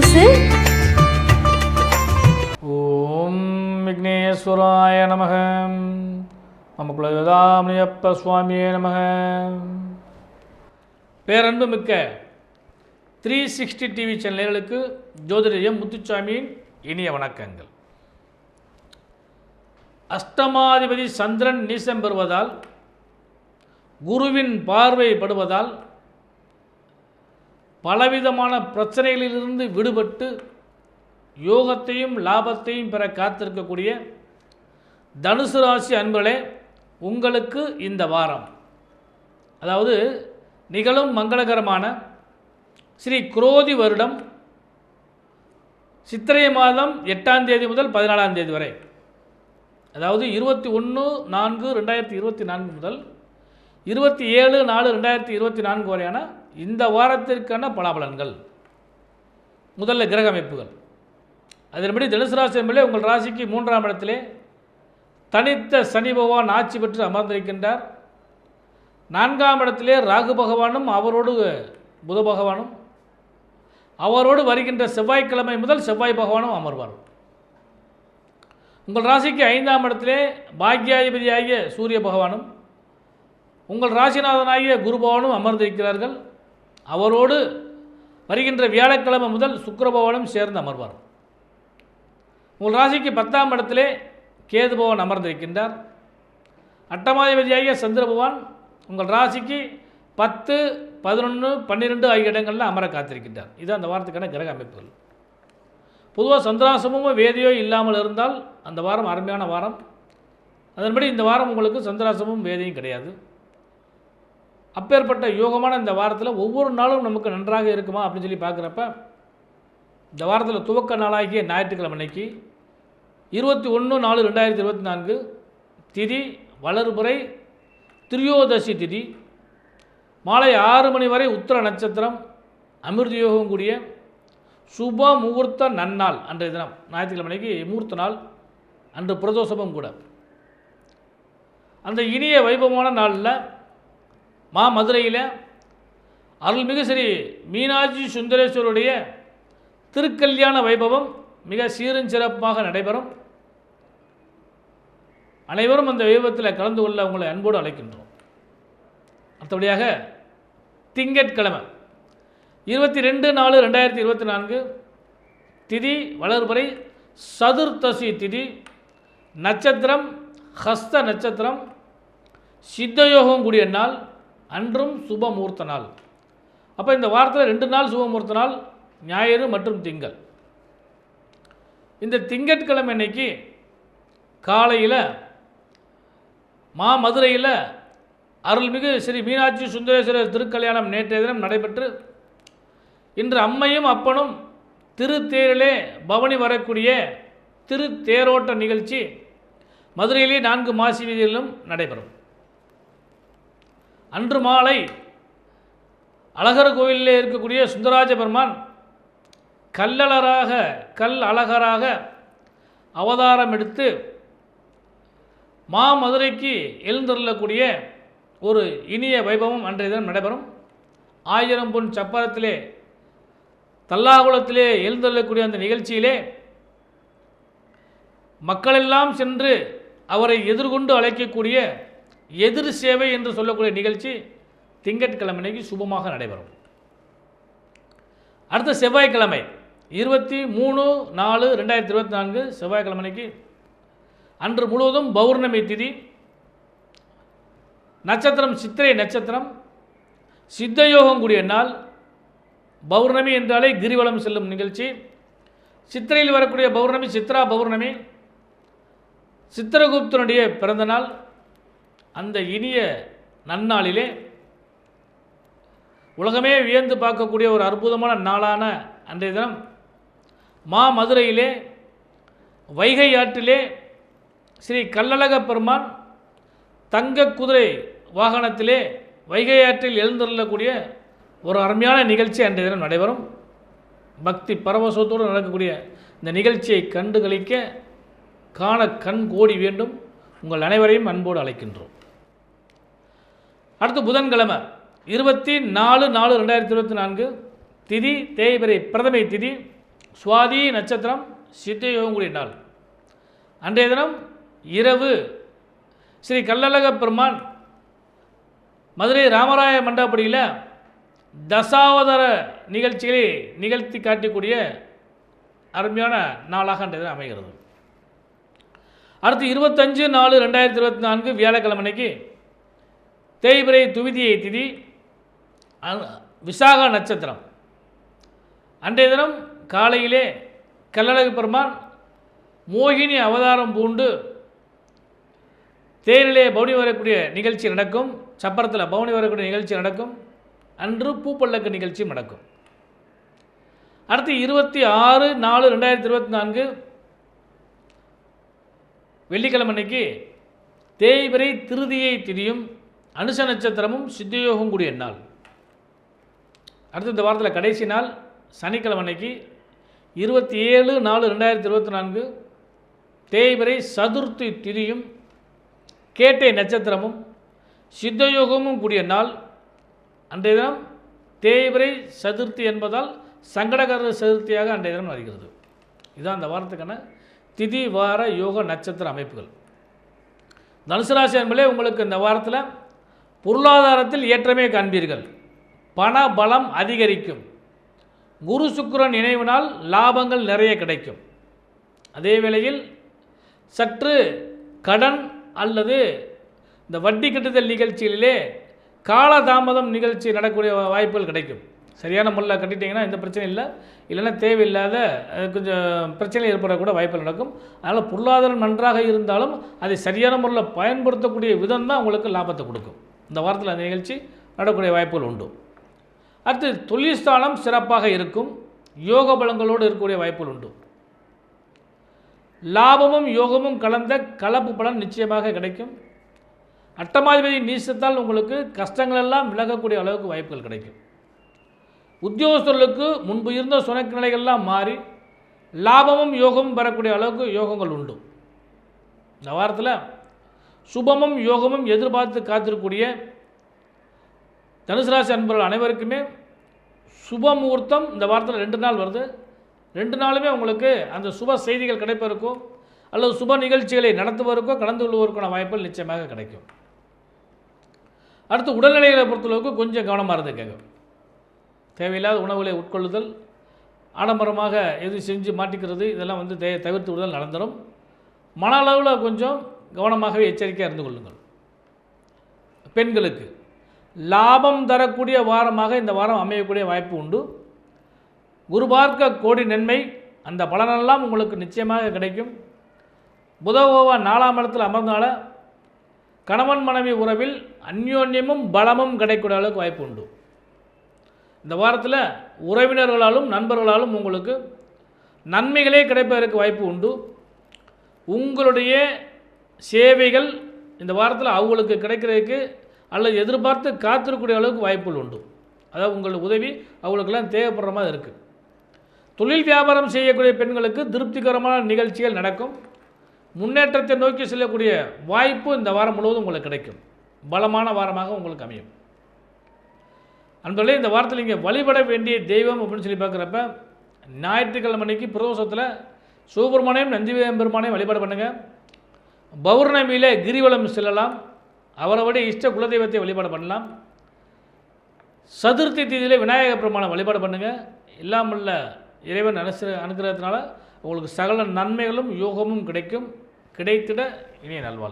News ஓம் விக்னேஸ்வராய நமக. நம்ம குலவேதாமணியப்ப சுவாமியே நமக. பேரன்பு மிக்க த்ரீ சிக்ஸ்டி டிவி சேனல்களுக்கு ஜோதிடயம் முத்துச்சாமியின் இனிய வணக்கங்கள். அஷ்டமாதிபதி சந்திரன் நீசம் பெறுவதால் குருவின் பார்வை படுவதால் பலவிதமான பிரச்சனைகளிலிருந்து விடுபட்டு யோகத்தையும் லாபத்தையும் பெற காத்திருக்கக்கூடிய தனுசு ராசி அன்பர்களே உங்களுக்கு இந்த வாரம் அதாவது நிகழும் மங்களகரமான ஸ்ரீ குரோதி வருடம் சித்திரை மாதம் எட்டாம் தேதி முதல் பதினாலாம் தேதி வரை அதாவது இருபத்தி ஒன்று நான்கு ரெண்டாயிரத்தி இருபத்தி நான்கு முதல் இருபத்தி ஏழு நாலு ரெண்டாயிரத்தி இருபத்தி நான்கு வரையான இந்த வாரத்திற்கான பலாபலன்கள். முதல்ல கிரக அமைப்புகள். அதன்படி தனுசு ராசி என்பதிலே உங்கள் ராசிக்கு மூன்றாம் இடத்திலே தனித்த சனி பகவான் ஆட்சி பெற்று அமர்ந்திருக்கின்றார். நான்காம் இடத்திலே ராகு பகவானும் அவரோடு புத பகவானும் அவரோடு வருகின்ற செவ்வாய்க்கிழமை முதல் செவ்வாய் பகவானும் அமர்வார். உங்கள் ராசிக்கு ஐந்தாம் இடத்திலே பாக்யாதிபதியாகிய சூரிய பகவானும் உங்கள் ராசிநாதனாகிய குரு பகவானும் அமர்ந்திருக்கிறார்கள். அவரோடு வருகின்ற வியாழக்கிழமை முதல் சுக்கிர சேர்ந்து அமர்வார். உங்கள் ராசிக்கு பத்தாம் இடத்திலே கேதுபவன் அமர்ந்திருக்கின்றார். அட்டமாதிபதியாகிய சந்திர பகவான் உங்கள் ராசிக்கு பத்து பதினொன்று பன்னிரெண்டு ஆகிய இடங்களில் அமர காத்திருக்கின்றார். இது அந்த வாரத்துக்கான கிரக அமைப்புகள். பொதுவாக சந்திராசமும் வேதியோ இல்லாமல் இருந்தால் அந்த வாரம் அருமையான வாரம். அதன்படி இந்த வாரம் உங்களுக்கு சந்திராசமும் வேதியும் கிடையாது. அப்பேற்பட்ட யோகமான இந்த வாரத்தில் ஒவ்வொரு நாளும் நமக்கு நன்றாக இருக்குமா அப்படின்னு சொல்லி பார்க்குறப்ப இந்த வாரத்தில் துவக்க நாளாகிய ஞாயிற்றுக்கிழமை அன்னைக்கு இருபத்தி ஒன்று நாலு ரெண்டாயிரத்தி இருபத்தி நான்கு திதி வளர்புரை திரியோதசி திதி மாலை ஆறு மணி வரை உத்தர நட்சத்திரம் அமிர்த யோகம் கூடிய சுப முகூர்த்த நன்னாள் அன்றைய தினம். ஞாயிற்றுக்கிழமை அன்னைக்கு முகூர்த்த நாள் அன்று பிரதோஷமும் கூட. அந்த இனிய வைபவமான நாளில் மா மதுரையில் அருள்மிகு ஸ்ரீ மீனாட்சி சுந்தரேஸ்வருடைய திருக்கல்யாண வைபவம் மிக சீரும் சிறப்பாக நடைபெறும். அனைவரும் அந்த வைபவத்தில் கலந்து கொள்ள உங்களை அன்போடு அழைக்கின்றோம். அடுத்தபடியாக திங்கட்கிழமை இருபத்தி ரெண்டு நாலு ரெண்டாயிரத்தி இருபத்தி நான்கு திதி வளர்பறை சதுர்த்தசி திதி நட்சத்திரம் ஹஸ்த நட்சத்திரம் சித்தயோகம் கூடிய நாள் அன்றும் சுபமூர்த்த நாள். அப்போ இந்த வாரத்தில் ரெண்டு நாள் சுபமூர்த்த நாள் ஞாயிறு மற்றும் திங்கள். இந்த திங்கட்கிழமை அன்னைக்கு காலையில் மா மதுரையில் அருள்மிகு ஸ்ரீ மீனாட்சி சுந்தரேஸ்வரர் திருக்கல்யாணம் நேற்றைய தினம் நடைபெற்று இன்று அம்மையும் அப்பனும் திருத்தேரிலே பவனி வரக்கூடிய திருத்தேரோட்ட நிகழ்ச்சி மதுரையிலே நான்கு மாசி வீதியிலும் நடைபெறும். அன்று மாலை அழகர் கோயிலில் இருக்கக்கூடிய சுந்தராஜ பெருமான் கல்லழராக கல் அழகராக அவதாரம் எடுத்து மாமதுரைக்கு எழுந்தருளக்கூடிய ஒரு இனிய வைபவம் அன்றைய தினம் நடைபெறும். ஆயிரம் பொன் சப்பரத்திலே தல்லாகுளத்திலே எழுந்தருளக்கூடிய அந்த நிகழ்ச்சியிலே மக்களெல்லாம் சென்று அவரை எதிர்கொண்டு அழைக்கக்கூடிய எதிர் சேவை என்று சொல்லக்கூடிய நிகழ்ச்சி திங்கட்கிழமைக்கு சுபமாக நடைபெறும். அடுத்த செவ்வாய்க்கிழமை இருபத்தி மூணு நாலு ரெண்டாயிரத்தி இருபத்தி நான்கு செவ்வாய்க்கிழமைக்கு அன்று முழுவதும் பௌர்ணமி திதி நட்சத்திரம் சித்திரை நட்சத்திரம் சித்தயோகம் கூடிய நாள் பௌர்ணமி என்றாலே கிரிவலம் செல்லும் நிகழ்ச்சி சித்திரையில் வரக்கூடிய பௌர்ணமி சித்ரா பௌர்ணமி சித்திரகுப்தனுடைய பிறந்த நாள் அந்த இனிய நன்னாளிலே உலகமே வியந்து பார்க்கக்கூடிய ஒரு அற்புதமான நாளான அன்றைய தினம் மா மதுரையிலே வைகை ஆற்றிலே ஸ்ரீ கல்லழக பெருமான் தங்க குதிரை வாகனத்திலே வைகை ஆற்றில் எழுந்தருளக்கூடிய ஒரு அருமையான நிகழ்ச்சி அன்றைய தினம் நடைபெறும். பக்தி பரவசத்தோடு நடக்கக்கூடிய இந்த நிகழ்ச்சியை கண்டு கழிக்க காண கண் கோடி வேண்டும். உங்கள் அனைவரையும் அன்போடு அழைக்கின்றோம். அடுத்து புதன்கிழமை இருபத்தி நாலு நாலு ரெண்டாயிரத்தி இருபத்தி நான்கு திதி தேய்பிரை பிரதமை திதி சுவாதி நட்சத்திரம் சித்தயோகங்குடி நாள். அன்றைய தினம் இரவு ஸ்ரீ கல்லழக பெருமான் மதுரை ராமராய மண்டபடியில் தசாவதார நிகழ்ச்சிகளை நிகழ்த்தி காட்டக்கூடிய அருமையான நாளாக அன்றைய தினம் அமைகிறது. அடுத்து இருபத்தஞ்சு நாலு ரெண்டாயிரத்தி இருபத்தி நான்கு வியாழக்கிழமைக்கு தேய்பிரை துவிதியை திதி விசாக நட்சத்திரம். அன்றைய தினம் காலையிலே கல்லழகு பெருமான் மோகினி அவதாரம் பூண்டு தேரிலே பவுனி வரக்கூடிய நிகழ்ச்சி நடக்கும். சப்பரத்தில் பவுனி வரக்கூடிய நிகழ்ச்சி நடக்கும். அன்று பூப்பல்லக்கு நிகழ்ச்சி நடக்கும். அடுத்து இருபத்தி ஆறு நாலு ரெண்டாயிரத்தி இருபத்தி நான்கு வெள்ளிக்கிழமை அன்னைக்கு தேய்பிரை திருதியை திரியும் அனுச நட்சத்திரமும் சித்தயோகம் கூடிய நாள். அடுத்து இந்த வாரத்தில் கடைசி நாள் சனிக்கிழமை அன்னைக்கு இருபத்தி ஏழு நாலு ரெண்டாயிரத்தி இருபத்தி நான்கு தேய்பிரை சதுர்த்தி திரியும் கேட்டை நட்சத்திரமும் சித்தயோகமும் கூடிய நாள். அன்றைய தினம் தேய்பிரை சதுர்த்தி என்பதால் சங்கடகர சதுர்த்தியாக அன்றைய தினம் வருகிறது. இதுதான் அந்த வாரத்துக்கான திதி வார யோக நட்சத்திர அமைப்புகள். தனுசு ராசி என்பதே உங்களுக்கு இந்த வாரத்தில் பொருளாதாரத்தில் ஏற்றமே காண்பீர்கள். பண பலம் அதிகரிக்கும். குரு சுக்கிரன் இணைவினால் லாபங்கள் நிறைய கிடைக்கும். அதே வேளையில் சற்று கடன் அல்லது இந்த வட்டி கட்டுதல் நிகழ்ச்சியிலே காலதாமதம் நிகழ்ச்சி நடக்கக்கூடிய வாய்ப்புகள் கிடைக்கும். சரியான முறையில் கட்டிட்டீங்கன்னா எந்த பிரச்சனையும் இல்லை. இல்லைன்னா தேவையில்லாத கொஞ்சம் பிரச்சனை ஏற்படக்கூட வாய்ப்புகள் நடக்கும். அதனால் பொருளாதாரம் நன்றாக இருந்தாலும் அதை சரியான முறையில் பயன்படுத்தக்கூடிய விதம் தான் உங்களுக்கு லாபத்தை கொடுக்கும். இந்த வாரத்தில் அந்த நிகழ்ச்சி நடக்கக்கூடிய வாய்ப்புகள் உண்டு. அடுத்து தொழில்ஸ்தானம் சிறப்பாக இருக்கும் யோக பலங்களோடு இருக்கக்கூடிய வாய்ப்புகள் உண்டு. லாபமும் யோகமும் கலந்த கலப்பு பலன் நிச்சயமாக கிடைக்கும். அட்டமாதிபதி நீசத்தால் உங்களுக்கு கஷ்டங்கள் எல்லாம் விலகக்கூடிய அளவுக்கு வாய்ப்புகள் கிடைக்கும். உத்தியோகஸ்தர்களுக்கு முன்பு இருந்த சுணக்கு நிலைகள்லாம் மாறி லாபமும் யோகமும் பெறக்கூடிய அளவுக்கு யோகங்கள் உண்டு. இந்த வாரத்தில் சுபமும் யோகமும் எதிர்பார்த்து காத்திருக்கக்கூடிய தனுசு ராசி அன்பர்கள் அனைவருக்குமே சுப முகூர்த்தம் இந்த வாரத்தில் ரெண்டு நாள் வருது. ரெண்டு நாளுமே உங்களுக்கு அந்த சுப செய்திகள் கிடைப்பதற்கோ அல்லது சுப நிகழ்ச்சிகளை நடத்துவதற்கோ கலந்து கொள்வதற்கான வாய்ப்புகள் நிச்சயமாக கிடைக்கும். அடுத்து உடல்நிலைகளை பொறுத்தளவுக்கு கொஞ்சம் கவனமாக இருந்துக்கங்க தேவையில்லாத உணவுகளை உட்கொள்ளுதல் ஆடம்பரமாக எது செஞ்சு மாட்டிக்கிறது இதெல்லாம் வந்து தே தவிர்த்து விடுதல் நடந்துடும் மன அளவில் கொஞ்சம் கவனமாகவே எச்சரிக்கையாக இருந்து கொள்ளுங்கள். பெண்களுக்கு லாபம் தரக்கூடிய வாரமாக இந்த வாரம் அமையக்கூடிய வாய்ப்பு உண்டு. குரு பார்க்க கோடி நன்மை. அந்த பலனெல்லாம் உங்களுக்கு நிச்சயமாக கிடைக்கும். புதவோவா நாலாம் இடத்தில் அமர்ந்தனால கணவன் மனைவி உறவில் அந்யோன்யமும் பலமும் கிடைக்கூடிய அளவுக்கு வாய்ப்பு உண்டு. இந்த வாரத்தில் உறவினர்களாலும் நண்பர்களாலும் உங்களுக்கு நன்மைகளே கிடைப்பதற்கு வாய்ப்பு உண்டு. உங்களுடைய சேவைகள் இந்த வாரத்தில் அவங்களுக்கு கிடைக்கிறதுக்கு அல்லது எதிர்பார்த்து காத்திருக்கக்கூடிய அளவுக்கு வாய்ப்புகள் உண்டு. அதாவது உங்களோட உதவி அவங்களுக்கெல்லாம் தேவைப்படுற மாதிரி இருக்குது தொழில் வியாபாரம் செய்யக்கூடிய பெண்களுக்கு திருப்திகரமான நிகழ்ச்சிகள் நடக்கும். முன்னேற்றத்தை நோக்கி செல்லக்கூடிய வாய்ப்பு இந்த வாரம் முழுவதும் உங்களுக்கு கிடைக்கும். பலமான வாரமாக உங்களுக்கு அமையும். அன்பர்களே இந்த வாரத்தில் நீங்கள் வழிபட வேண்டிய தெய்வம் அப்படின்னு சொல்லி பார்க்குறப்ப ஞாயிற்றுக்கிழமை அன்னைக்கு பிரதோஷத்தில் சிவபெருமானையும் நந்திவேம்பெருமானையும் வழிபாடு பண்ணுங்கள் பௌர்ணமியில் கிரிவலம் செல்லலாம். அவரவருடைய இஷ்ட குலதெய்வத்தை வழிபாடு பண்ணலாம். சதுர்த்தி தீதியில் விநாயக பெருமானை வழிபாடு பண்ணுங்கள் இல்லாமல்ல இறைவன் அனுச அனுகிரகத்தினால உங்களுக்கு சகல நன்மைகளும் யோகமும் கிடைக்கும். கிடைத்திட இனிய நல்வாழ்த்து